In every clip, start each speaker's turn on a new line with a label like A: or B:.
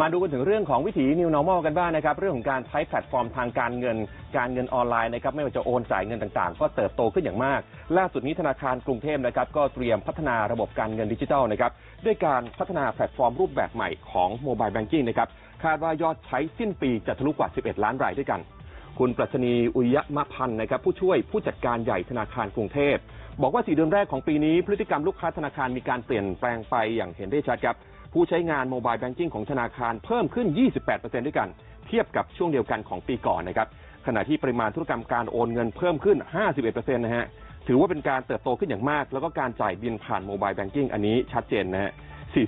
A: มาดูกันถึงเรื่องของวิถี New Normal กันบ้างนะครับ เรื่องของการใช้แพลตฟอร์มทางการเงิน การเงินออนไลน์นะครับไม่ว่าจะโอนจ่ายเงินต่างๆ ก็เติบโตขึ้นอย่างมาก ล่าสุดนี้ธนาคารกรุงเทพนะครับก็เตรียมพัฒนาระบบการเงินดิจิทัลนะครับด้วยการพัฒนาแพลตฟอร์มรูปแบบใหม่ของโมบายแบงกิ้งนะครับคาดว่ายอดใช้สิ้นปีจะทะลุกว่า 11 ล้านรายด้วยกัน คุณปรัชนีอุยยมะพันธ์นะครับผู้ช่วยผู้จัดการใหญ่ธนาคารกรุงเทพบอกว่า4เดือนแรกของปีนี้พฤติกรรมลูกค้าธนาคารมีการเปลี่ยนแปลงไปอย่างเห็นได้ชัดครับผู้ใช้งานโมบายแบงกิ้งของธนาคารเพิ่มขึ้น 28%ด้วยกัน เทียบกับช่วงเดียวกันของปีก่อนนะครับ ขณะที่ปริมาณธุรกรรมการโอนเงินเพิ่มขึ้น 51%นะฮะ ถือว่าเป็นการเติบโตขึ้นอย่างมาก แล้วก็การจ่ายบินผ่านโมบายแบงกิ้งอันนี้ชัดเจนนะฮะ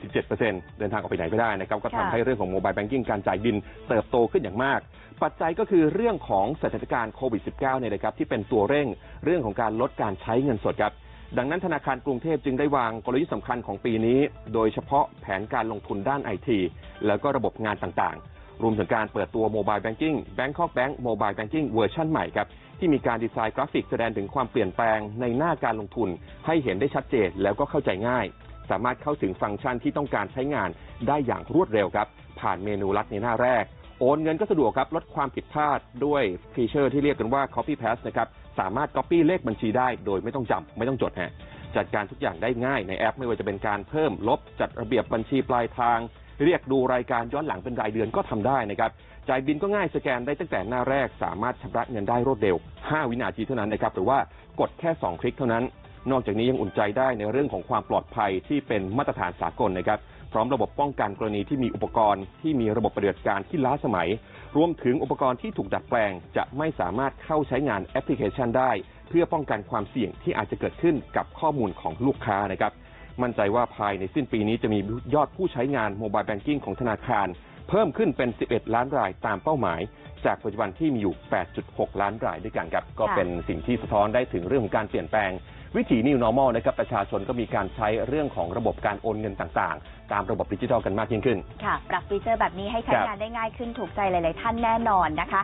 A: 47%เดินทางออกไปไหนไม่ได้นะครับ ก็ทำให้เรื่องของโมบายแบงกิ้งการจ่ายบินเติบโตขึ้นอย่างมาก ปัจจัยก็คือเรื่องของสถานการณ์โควิด -19 เนี่ยนะครับที่เป็นตัวเร่งเรื่องของการลดการใช้เงินสดครับ ดังนั้นธนาคารกรุงเทพจึงได้วางกลยุทธ์สำคัญของปีนี้ โดยเฉพาะแผนการลงทุนด้านไอทีแล้วก็ระบบงานต่างๆ รวมถึงการเปิดตัวโมบายแบงกิ้ง Bangkok Bank Mobile Banking เวอร์ชันใหม่ครับ ที่มีการดีไซน์กราฟิกแสดงถึงความเปลี่ยนแปลงในหน้าการลงทุน ให้เห็นได้ชัดเจนแล้วก็เข้าใจง่าย สามารถเข้าถึงฟังก์ชันที่ต้องการใช้งานได้อย่างรวดเร็วครับ ผ่านเมนูลัดในหน้าแรกโอนเงินก็สะดวกครับ ลดความผิดพลาดด้วยฟีเจอร์ที่เรียกกันว่า Copy Paste นะครับ สามารถ Copy เลขบัญชีได้ โดยไม่ต้องจำไม่ต้องจดฮะจัดการทุกอย่างได้ง่ายในแอป ไม่ว่าจะเป็นการเพิ่มลบจัดระเบียบบัญชีปลายทาง เรียกดูรายการย้อนหลังเป็นรายเดือนก็ทำได้นะครับจ่ายบินก็ง่ายสแกนได้ตั้งแต่หน้าแรก สามารถชำระเงินได้รวดเร็ว 5 วินาทีเท่านั้นนะครับหรือว่ากดแค่ 2 คลิกเท่านั้น นอกจากนี้ยังอุ่นใจได้ในเรื่องของความปลอดภัยที่เป็นมาตรฐานสากลนะครับ พร้อมระบบป้องกันกรณีที่มีอุปกรณ์ที่มีระบบปฏิบัติการที่ล้าสมัย รวมถึงอุปกรณ์ที่ถูกดัดแปลง จะไม่สามารถเข้าใช้งานแอปพลิเคชันได้ เพื่อป้องกันความเสี่ยงที่อาจจะเกิดขึ้นกับข้อมูลของลูกค้านะครับ มั่นใจว่าภายในสิ้นปีนี้จะมียอดผู้ใช้งานโมบายแบงกิ้งของธนาคาร เพิ่มขึ้นเป็น 11 ล้านรายตามเป้าหมายจากปัจจุบันที่มีอยู่ 8.6 ล้านรายด้วยกันครับ ก็เป็นสิ่งที่สะท้อนได้ถึงเรื่องของการเปลี่ยนแปลง วิถี New Normal นะครับประชาชนก็มีการใช้เรื่องของระบบการโอนเงินต่างๆ ตามระบบดิจิทัลกันมากยิ่งขึ้น
B: ค่ะ ปรับฟีเจอร์แบบนี้ให้ใช้
A: ครับ
B: งานได้ง่ายขึ้นถูกใจหลาย ๆ ท่านแน่นอนนะคะ